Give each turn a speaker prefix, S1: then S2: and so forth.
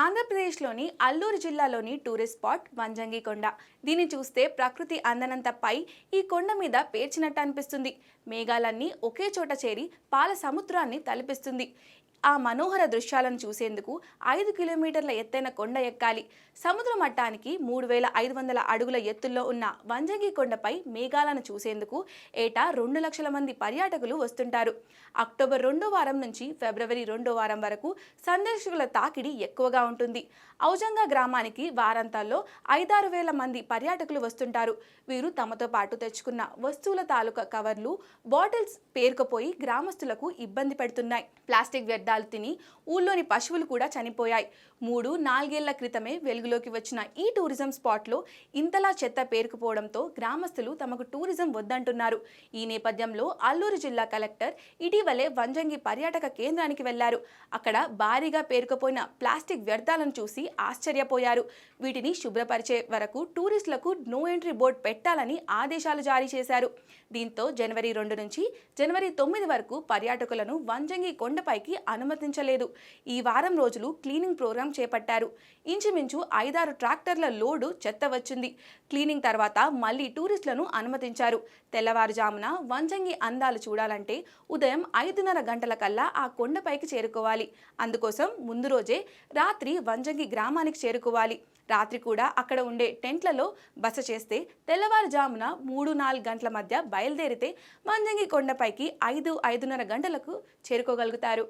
S1: ఆంధ్రప్రదేశ్లోని అల్లూరు జిల్లాలోని tourist spot వంజంగికొండ. దీన్ని చూస్తే ప్రకృతి అందనంత పై ఈ కొండ మీద పేర్చినట్టు అనిపిస్తుంది. మేఘాలన్నీ ఒకే చోట చేరి పాల సముద్రాన్ని తలపిస్తుంది. ఆ మనోహర దృశ్యాలను చూసేందుకు ఐదు కిలోమీటర్ల ఎత్తైన కొండ ఎక్కాలి. సముద్ర మట్టానికి మూడు వేల ఐదు వందల అడుగుల ఎత్తుల్లో ఉన్న వంజంగి కొండపై మేఘాలను చూసేందుకు ఏటా రెండు లక్షల మంది పర్యాటకులు వస్తుంటారు. అక్టోబర్ రెండో వారం నుంచి ఫిబ్రవరి రెండో వారం వరకు సందర్శకుల తాకిడి ఎక్కువగా ఉంటుంది. ఔజంగా గ్రామానికి వారాంతాల్లో ఐదారు వేల మంది పర్యాటకులు వస్తుంటారు. వీరు తమతో పాటు తెచ్చుకున్న వస్తువుల తాలూకా కవర్లు బాటిల్స్ పేరుకుపోయి గ్రామస్తులకు ఇబ్బంది పెడుతున్నాయి. ప్లాస్టిక్ వ్యర్థాలు తిని ఊళ్ళోని పశువులు కూడా చనిపోయాయి. మూడు నాలుగేళ్ళ క్రితమే వెలుగులోకి వచ్చిన ఈ టూరిజం స్పాట్లో ఇంతలా చెత్త పేరుకుపోవడంతో గ్రామస్తులు తమకు టూరిజం వద్దంటున్నారు. ఈ నేపథ్యంలో అల్లూరు జిల్లా కలెక్టర్ ఇటీవలే వంజంగి పర్యాటక కేంద్రానికి వెళ్ళారు. అక్కడ భారీగా పేరుకుపోయిన ప్లాస్టిక్ వ్యర్థాలను చూసి ఆశ్చర్యపోయారు. వీటిని శుభ్రపరిచే వరకు టూరిస్టులకు నో ఎంట్రీ బోర్డు పెట్టాలని ఆదేశాలు జారీ చేశారు. దీంతో జనవరి రెండు నుంచి జనవరి తొమ్మిది వరకు పర్యాటకులను వంజంగి కొండపైకి అనుమతించలేదు. ఈ వారం రోజులు క్లీనింగ్ ప్రోగ్రాం చేపట్టారు. ఇంచుమించు ఐదారు ట్రాక్టర్ల లోడు చెత్త వచ్చింది. క్లీనింగ్ తర్వాత మళ్ళీ టూరిస్టులను అనుమతించారు. తెల్లవారుజామున వంజంగి అందాలు చూడాలంటే ఉదయం ఐదున్నర గంటల కల్లా ఆ కొండపైకి చేరుకోవాలి. అందుకోసం ముందు రోజే రాత్రి వంజంగి గ్రామానికి చేరుకోవాలి. రాత్రి కూడా అక్కడ ఉండే టెంట్లలో బస చేస్తే తెల్లవారుజామున మూడు నాలుగు గంటల మధ్య బయలుదేరితే వంజంగి కొండపైకి ఐదు ఐదున్నర గంటలకు చేరుకోగలుగుతారు.